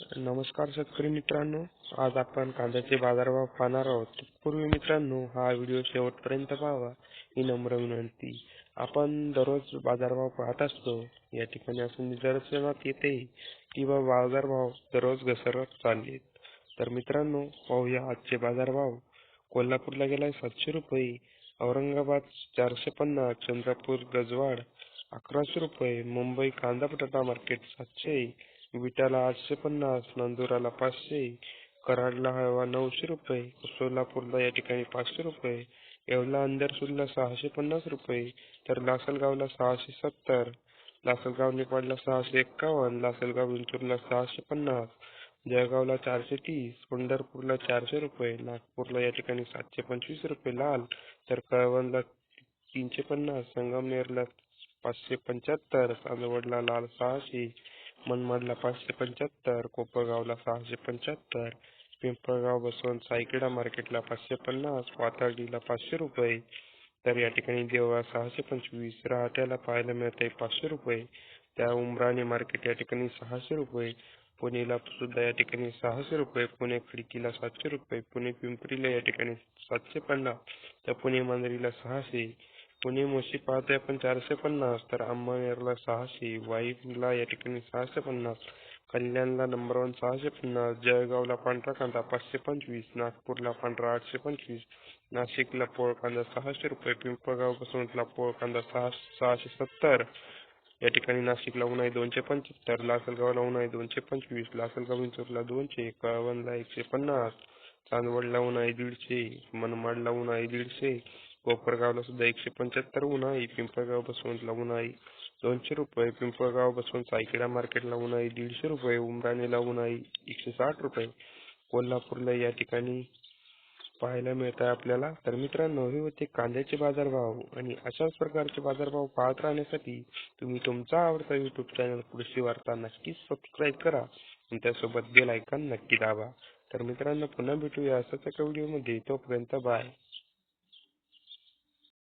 नमस्कार शेतकरी मित्रांनो. आज आपण कांद्याचे बाजारभाव पाहणार आहोत. पूर्वी मित्रांनो हा व्हिडिओ शेवटपर्यंत पाहावा ही नम्र विनंती. आपण दररोज बाजारभाव पाहत असतो. या ठिकाणी असं निदर्शनात येते की बा बाजारभाव दररोज घसरत चाललेत. तर मित्रांनो पाहूया आजचे बाजारभाव. कोल्हापूरला गेलाय सातशे रुपये औरंगाबाद चारशे पन्नास चंद्रपूर गजवाड अकराशे रुपये मुंबई कांदा बटाटा मार्केट सातशे विट्याला आठशे पन्नास नांदुराला पाचशे कराडला हळवा नऊशे रुपये सोलापूरला या ठिकाणी पाचशे रुपये येवला अंदरसूरला सहाशे पन्नास रुपये तर लासलगावला सहाशे सत्तर लासलगाव निपाडला सहाशे एक्कावन्न लासलगाव विंचूरला सहाशे पन्नास जळगावला चारशे तीस पंढरपूरला चारशे रुपये नागपूरला या ठिकाणी सातशे पंचवीस रुपये लाल तर कळवणला तीनशे पन्नास संगमनेरला पाचशे पंच्याहत्तर चांदवडला लाल सहाशे मनमाडला पाचशे पंच्याहत्तर कोपरगावला सहाशे पंच्याहत्तर पिंपळगाव बसवंत सायकेडा मार्केटला पाचशे पन्नास वाताडीला पाचशे रुपये. तर या ठिकाणी देवळा सहाशे पंचवीस रहाट्याला पाहायला मिळते पाचशे रुपये. त्या उमराणे मार्केट या ठिकाणी सहाशे रुपये. पुणेला सुद्धा या ठिकाणी सहाशे रुपये. पुणे खिडकीला सातशे रुपये. पुणे पिंपरीला या ठिकाणी सातशे पन्नास. तर पुणे मांजरीला सहाशे. पुणे मोशी पाहतोय आपण चारशे पन्नास तर अंमळनेरला सहाशे वाईला या ठिकाणी सहाशे पन्नास कल्याणला नंबर वन सहाशे पन्नास जळगावला पांढरा कांदा पाचशे पंचवीस नागपूरला पांढरा आठशे पंचवीस नाशिकला पोळ कांदा सहाशे रुपये पिंपळगाव बसवंतला पोळ कांदा सहा सहाशे सत्तर या ठिकाणी नाशिकला उन्हाळी दोनशे पंच्याहत्तर लासलगावला उन्हाळी दोनशे पंचवीस लासलगाव विंचूरला दोनशे कळवणला एकशे पन्नास चांदवडला उन्हाळी दीडशे मनमाडला उन्हाळी दीडशे कोपरगावला सुद्धा एकशे पंच्याहत्तर उन्हाळी पिंपळगाव बसवंतला उन्हाळी दोनशे रुपये पिंपळगाव बसवंत सायखेडा मार्केटला उन्हाळी दीडशे रुपये उमराणीला उन्हाळी एकशे साठ रुपये कोल्हापूरला या ठिकाणी पाहायला मिळत आहे आपल्याला तर मित्रांनो हे होते कांद्याचे बाजारभाव आणि अशाच प्रकारचे बाजारभाव पाहत राहण्यासाठी तुम्ही तुमचा आवडता युट्यूब चॅनल कृषी वार्ता नक्कीच सबस्क्राईब करा आणि त्यासोबत बेल आयकॉन नक्की दाबा तर मित्रांनो पुन्हा भेटूया असाच एका व्हिडिओमध्ये तोपर्यंत बाय